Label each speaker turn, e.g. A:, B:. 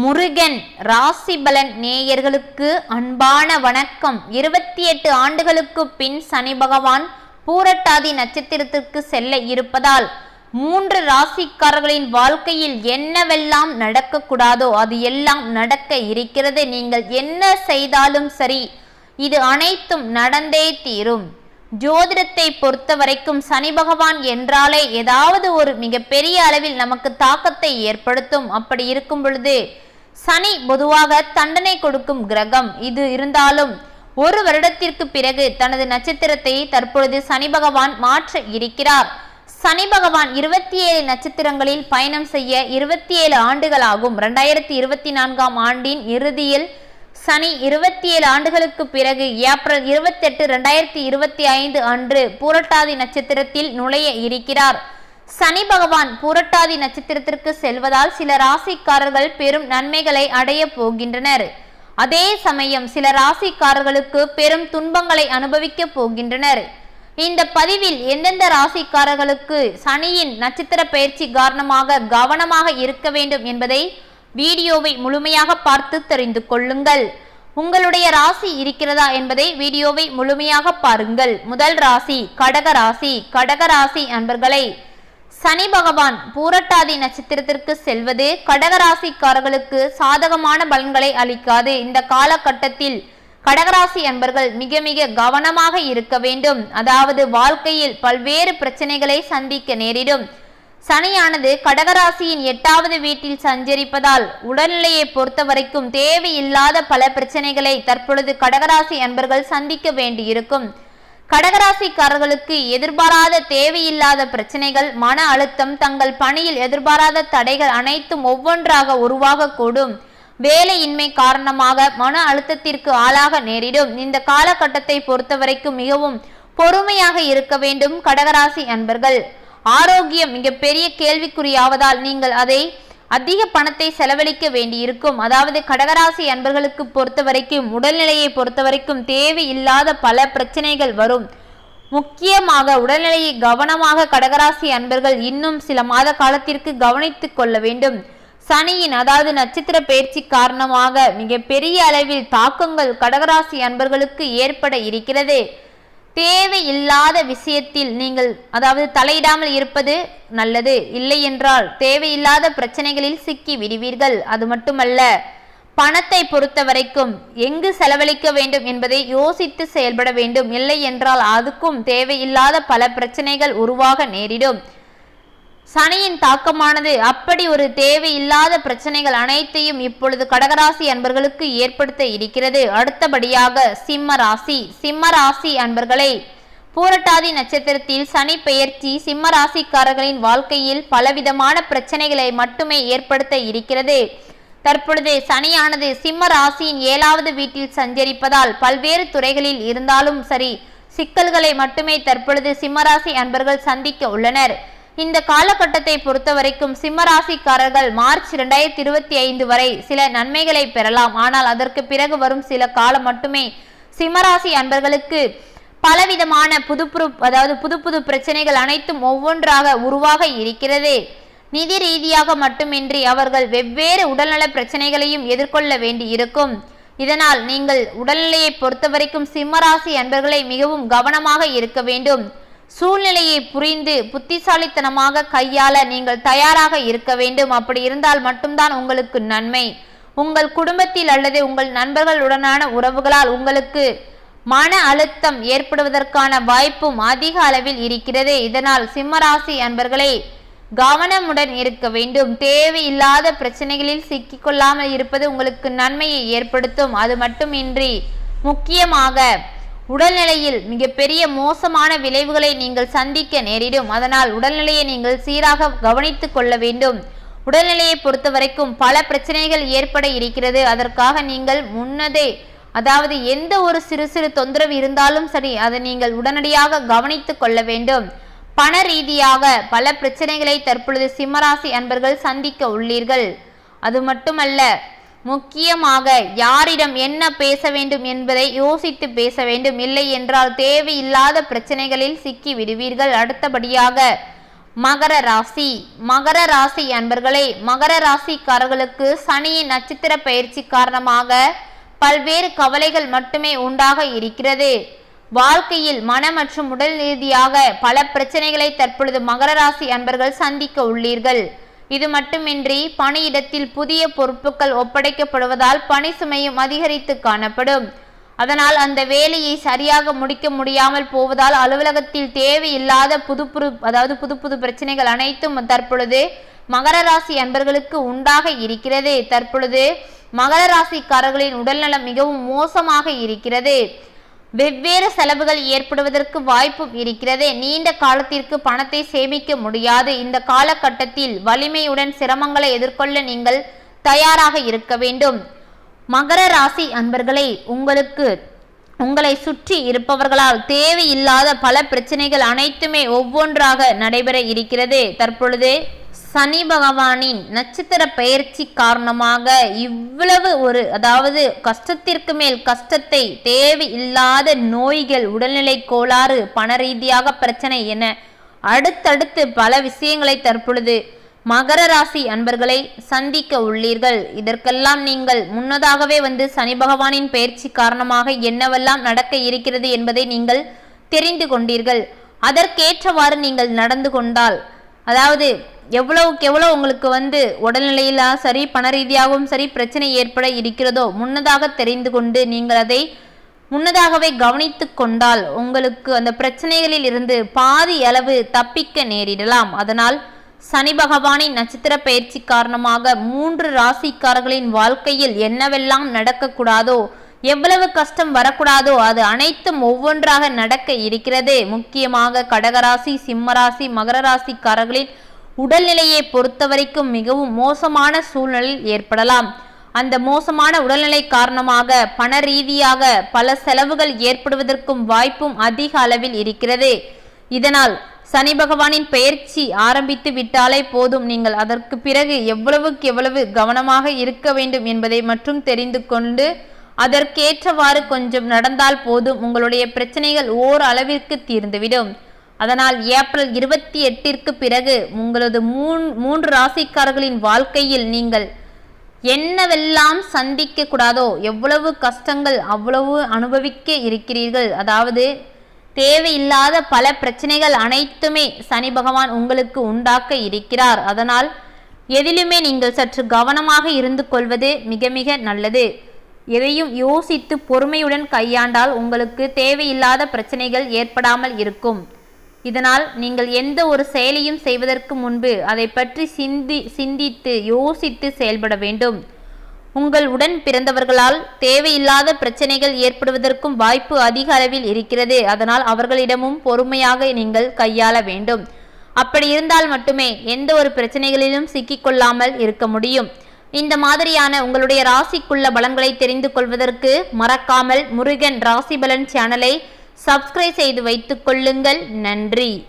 A: முருகன் ராசிபலன் நேயர்களுக்கு அன்பான வணக்கம். இருபத்தி எட்டு ஆண்டுகளுக்கு பின் சனி பகவான் பூரட்டாதி நட்சத்திரத்திற்கு செல்ல இருப்பதால் மூன்று ராசிக்காரர்களின் வாழ்க்கையில் என்னவெல்லாம் நடக்கக்கூடாதோ அது எல்லாம் நடக்க இருக்கிறது. நீங்கள் என்ன செய்தாலும் சரி இது அனைத்தும் நடந்தே தீரும். ஜோதிடத்தை பொறுத்த வரைக்கும் சனி பகவான் என்றாலே ஏதாவது ஒரு மிகப்பெரிய அளவில் நமக்கு தாக்கத்தை ஏற்படுத்தும். அப்படி இருக்கும் பொழுது சனி பொதுவாக தண்டனை கொடுக்கும் கிரகம் இது இருந்தாலும் ஒரு வருடத்திற்கு பிறகு தனது நட்சத்திரத்தை தற்பொழுது சனி பகவான் மாற்ற இருக்கிறார். சனி பகவான் இருபத்தி ஏழு நட்சத்திரங்களில் பயணம் செய்ய இருபத்தி ஏழு ஆண்டுகளாகும். இரண்டாயிரத்தி இருபத்தி நான்காம் ஆண்டின் இறுதியில் சனி இருபத்தி ஏழு ஆண்டுகளுக்கு பிறகு ஏப்ரல் இருபத்தெட்டு ரெண்டாயிரத்தி இருபத்தி ஐந்து அன்று பூரட்டாதி நட்சத்திரத்தில் நுழைய இருக்கிறார். சனி பகவான் பூரட்டாதி நட்சத்திரத்திற்கு செல்வதால் சில ராசிக்காரர்கள் பெரும் நன்மைகளை அடைய போகின்றனர். அதே சமயம் சில ராசிக்காரர்களுக்கு பெரும் துன்பங்களை அனுபவிக்க போகின்றனர். இந்த பதிவில் எந்தெந்த ராசிக்காரர்களுக்கு சனியின் நட்சத்திர பயிற்சி காரணமாக கவனமாக இருக்க வேண்டும் என்பதை வீடியோவை முழுமையாக பார்த்து தெரிந்து கொள்ளுங்கள். உங்களுடைய ராசி இருக்கிறதா என்பதை வீடியோவை முழுமையாக பாருங்கள். முதல் ராசி கடக ராசி. கடக ராசி அன்பர்களை சனி பகவான் பூரட்டாதி நட்சத்திரத்திற்கு செல்வது கடகராசிக்காரர்களுக்கு சாதகமான பலன்களை அளிக்காது. இந்த காலகட்டத்தில் கடகராசி அன்பர்கள் மிக மிக கவனமாக இருக்க வேண்டும். அதாவது வாழ்க்கையில் பல்வேறு பிரச்சனைகளை சந்திக்க நேரிடும். சனியானது கடகராசியின் எட்டாவது வீட்டில் சஞ்சரிப்பதால் உடல்நிலையை பொறுத்த வரைக்கும் தேவையில்லாத பல பிரச்சனைகளை தற்பொழுது கடகராசி அன்பர்கள் சந்திக்க வேண்டியிருக்கும். கடகராசிக்காரர்களுக்கு எதிர்பாராத தேவையில்லாத பிரச்சனைகள் மன அழுத்தம் தங்கள் பணியில் எதிர்பாராத தடைகள் அனைத்தும் ஒவ்வொன்றாக உருவாகக்கூடும். வேலையின்மை காரணமாக மன அழுத்தத்திற்கு ஆளாக நேரிடும். இந்த காலகட்டத்தை பொறுத்தவரைக்கும் மிகவும் பொறுமையாக இருக்க வேண்டும் கடகராசி அன்பர்கள். ஆரோக்கியம் மிகப்பெரிய கேள்விக்குறியாவதால் நீங்கள் அதை அதிக பணத்தை செலவழிக்க வேண்டியிருக்கும். அதாவது கடகராசி அன்பர்களுக்கு பொறுத்த வரைக்கும் உடல்நிலையை பொறுத்த வரைக்கும் தேவையில்லாத பல பிரச்சனைகள் வரும். முக்கியமாக உடல்நிலையை கவனமாக கடகராசி அன்பர்கள் இன்னும் சில மாத காலத்திற்கு கவனித்துக் கொள்ள வேண்டும். சனியின் அதாவது நட்சத்திர பயிற்சி காரணமாக மிக பெரிய அளவில் தாக்கங்கள் கடகராசி அன்பர்களுக்கு ஏற்பட இருக்கிறது. தேவையில்லாத விஷயத்தில் நீங்கள் அதாவது தலையிடாமல் இருப்பது நல்லது. இல்லை என்றால் தேவையில்லாத பிரச்சனைகளில் சிக்கி விடுவீர்கள். அது மட்டுமல்ல பணத்தை பொறுத்த வரைக்கும் எங்கு செலவழிக்க வேண்டும் என்பதை யோசித்து செயல்பட வேண்டும். இல்லை என்றால் அதுக்கும் தேவையில்லாத பல பிரச்சனைகள் உருவாக நேரிடும். சனியின் தாக்கமானது அப்படி ஒரு தேவையில்லாத பிரச்சனைகள் அனைத்தையும் இப்பொழுது கடகராசி அன்பர்களுக்கு ஏற்படுத்த இருக்கிறது. அடுத்தபடியாக சிம்ம ராசி. சிம்ம ராசி அன்பர்களை பூரட்டாதி நட்சத்திரத்தில் சனி பெயர்ச்சி சிம்ம ராசிக்காரர்களின் வாழ்க்கையில் பலவிதமான பிரச்சனைகளை மட்டுமே ஏற்படுத்த இருக்கிறது. தற்பொழுது சனியானது சிம்ம ராசியின் ஏழாவது வீட்டில் சஞ்சரிப்பதால் பல்வேறு துறைகளில் இருந்தாலும் சரி சிக்கல்களை மட்டுமே தற்பொழுது சிம்மராசி அன்பர்கள் சந்திக்க உள்ளனர். இந்த காலகட்டத்தை பொறுத்த வரைக்கும் சிம்மராசிக்காரர்கள் மார்ச் இரண்டாயிரத்தி இருபத்தி ஐந்து வரை சில நன்மைகளை பெறலாம். ஆனால் அதற்கு பிறகு வரும் சில காலம் மட்டுமே சிம்மராசி அன்பர்களுக்கு பலவிதமான புது புது அதாவது புது புது பிரச்சனைகள் அனைத்தும் ஒவ்வொன்றாக உருவாக இருக்கிறது. நிதி ரீதியாக மட்டுமின்றி அவர்கள் வெவ்வேறு உடல்நல பிரச்சனைகளையும் எதிர்கொள்ள வேண்டி இருக்கும். இதனால் நீங்கள் உடல்நிலையை பொறுத்தவரைக்கும் சிம்மராசி அன்பர்களை மிகவும் கவனமாக இருக்க வேண்டும். சூழ்நிலையை புரிந்து புத்திசாலித்தனமாக கையாள நீங்கள் தயாராக இருக்க வேண்டும். அப்படி இருந்தால் மட்டும்தான் உங்களுக்கு நன்மை. உங்கள் குடும்பத்தில் அல்லது உங்கள் நண்பர்களுடனான உறவுகளால் உங்களுக்கு மன அழுத்தம் ஏற்படுவதற்கான வாய்ப்பும் அதிக அளவில் இருக்கிறது. இதனால் சிம்மராசி அன்பர்களே கவனமுடன் இருக்க வேண்டும். தேவையில்லாத பிரச்சனைகளில் சிக்கிக்கொள்ளாமல் இருப்பது உங்களுக்கு நன்மையை ஏற்படுத்தும். அது மட்டுமின்றி முக்கியமாக உடல்நிலையில் மிகப்பெரிய மோசமான விளைவுகளை நீங்கள் சந்திக்க நேரிடும். அதனால் உடல்நிலையை நீங்கள் சீராக கவனித்துக் கொள்ள வேண்டும். உடல்நிலையை பொறுத்த வரைக்கும் பல பிரச்சனைகள் ஏற்பட இருக்கிறது. அதற்காக நீங்கள் முன்னதே அதாவது எந்த ஒரு சிறு சிறு தொந்தரவு இருந்தாலும் சரி அதை நீங்கள் உடனடியாக கவனித்து கொள்ள வேண்டும். பண ரீதியாக பல பிரச்சனைகளை தற்பொழுது சிம்மராசி அன்பர்கள் சந்திக்க உள்ளீர்கள். அது மட்டுமல்ல முக்கியமாக யாரிடம் என்ன பேச வேண்டும் என்பதை யோசித்து பேச வேண்டும். இல்லை என்றால் தேவையில்லாத பிரச்சனைகளில் சிக்கி விடுவீர்கள். அடுத்தபடியாக மகர ராசி. மகர ராசி அன்பர்களே மகர ராசிக்காரர்களுக்கு சனியின் நட்சத்திர பயிற்சி காரணமாக பல்வேறு கவலைகள் மட்டுமே உண்டாக இருக்கிறது. வாழ்க்கையில் மன மற்றும் உடல் ரீதியாக பல பிரச்சனைகளை தற்பொழுது மகர ராசி அன்பர்கள் சந்திக்க உள்ளீர்கள். இது மட்டுமின்றி பணியிடத்தில் புதிய பொறுப்புகள் ஒப்படைக்கப்படுவதால் பணி சுமையும் அதிகரித்து காணப்படும். அதனால் அந்த வேலையை சரியாக முடிக்க முடியாமல் போவதால் அலுவலகத்தில் தேவையில்லாத புது புது அதாவது புது புது பிரச்சனைகள் அனைத்தும் தற்பொழுது மகர ராசி அன்பர்களுக்கு உண்டாக இருக்கிறது. தற்பொழுது மகர ராசிக்காரர்களின் உடல்நலம் மிகவும் மோசமாக இருக்கிறது. வெவ்வேறு செலவுகள் ஏற்படுவதற்கு வாய்ப்பும் இருக்கிறது. நீண்ட காலத்திற்கு பணத்தை சேமிக்க முடியாது. இந்த காலகட்டத்தில் வலிமையுடன் சிரமங்களை எதிர்கொள்ள நீங்கள் தயாராக இருக்க வேண்டும். மகர ராசி அன்பர்களை உங்களுக்கு உங்களை சுற்றி இருப்பவர்களால் தேவையில்லாத பல பிரச்சனைகள் அனைத்துமே ஒவ்வொன்றாக நடைபெற இருக்கிறது. தற்பொழுது சனி பகவானின் நட்சத்திர பயிற்சி காரணமாக இவ்வளவு ஒரு அதாவது கஷ்டத்திற்கு மேல் கஷ்டத்தை தேவையில்லாத நோய்கள் உடல்நிலை கோளாறு பண ரீதியாக பிரச்சனை என அடுத்தடுத்து பல விஷயங்களை தற்பொழுது மகர ராசி அன்பர்களை சந்திக்க உள்ளீர்கள். இதற்கெல்லாம் நீங்கள் முன்னதாகவே வந்து சனி பகவானின் பயிற்சி காரணமாக என்னவெல்லாம் நடக்க இருக்கிறது என்பதை நீங்கள் தெரிந்து கொண்டீர்கள். அதற்கேற்றவாறு நீங்கள் நடந்து கொண்டால் அதாவது எவ்வளவுக்கு எவ்வளோ உங்களுக்கு வந்து உடல்நிலையில சரி பண ரீதியாகவும் சரி பிரச்சனை ஏற்பட இருக்கிறதோ முன்னதாக தெரிந்து கொண்டு நீங்கள் அதை முன்னதாகவே கவனித்து கொண்டால் உங்களுக்கு அந்த பிரச்சனைகளில் இருந்து பாதி அளவு தப்பிக்க நேரிடலாம். அதனால் சனி பகவானின் நட்சத்திர பயிற்சி காரணமாக மூன்று ராசிக்காரர்களின் வாழ்க்கையில் என்னவெல்லாம் நடக்கக்கூடாதோ எவ்வளவு கஷ்டம் வரக்கூடாதோ அது அனைத்தும் ஒவ்வொன்றாக நடக்க இருக்கிறது. முக்கியமாக கடகராசி சிம்மராசி மகர ராசிக்காரர்களின் உடல்நிலையை பொறுத்தவரைக்கும் மிகவும் மோசமான சூழ்நிலையில் ஏற்படலாம். அந்த மோசமான உடல்நிலை காரணமாக பண ரீதியாக பல செலவுகள் ஏற்படுவதற்கும் வாய்ப்பும் அதிக அளவில் இருக்கிறது. இதனால் சனி பகவானின் பெயர்ச்சி ஆரம்பித்து விட்டாலே போதும். நீங்கள் அதற்கு பிறகு எவ்வளவுக்கு எவ்வளவு கவனமாக இருக்க வேண்டும் என்பதை மட்டும் தெரிந்து கொண்டு அதற்கேற்றவாறு கொஞ்சம் நடந்தால் போதும். உங்களுடைய பிரச்சனைகள் ஓர் அளவிற்கு தீர்ந்துவிடும். அதனால் ஏப்ரல் இருபத்தி எட்டிற்கு பிறகு உங்களது மூன் மூன்று ராசிக்காரர்களின் வாழ்க்கையில் நீங்கள் என்னவெல்லாம் சந்திக்க கூடாதோ எவ்வளவு கஷ்டங்கள் அவ்வளவு அனுபவிக்க இருக்கிறீர்கள். அதாவது தேவையில்லாத பல பிரச்சனைகள் அனைத்துமே சனி பகவான் உங்களுக்கு உண்டாக்க இருக்கிறார். அதனால் எதிலுமே நீங்கள் சற்று கவனமாக இருந்து கொள்வது மிக மிக நல்லது. எதையும் யோசித்து பொறுமையுடன் கையாண்டால் உங்களுக்கு தேவையில்லாத பிரச்சனைகள் ஏற்படாமல் இருக்கும். இதனால் நீங்கள் எந்த ஒரு செயலையும் செய்வதற்கு முன்பு அதை பற்றி சிந்தி சிந்தித்து யோசித்து செயல்பட வேண்டும். உங்கள் உடன் பிறந்தவர்களால் தேவையில்லாத பிரச்சனைகள் ஏற்படுவதற்கும் வாய்ப்பு அதிக அளவில் இருக்கிறது. அதனால் அவர்களிடமும் பொறுமையாக நீங்கள் கையாள வேண்டும். அப்படி இருந்தால் மட்டுமே எந்த ஒரு பிரச்சனைகளிலும் சிக்கிக்கொள்ளாமல் இருக்க முடியும். இந்த மாதிரியான உங்களுடைய ராசிக்குள்ள பலன்களை தெரிந்து கொள்வதற்கு மறக்காமல் முருகன் ராசி பலன் சேனலை சப்ஸ்கிரைப் செய்து வைத்துக் கொள்ளுங்கள். நன்றி.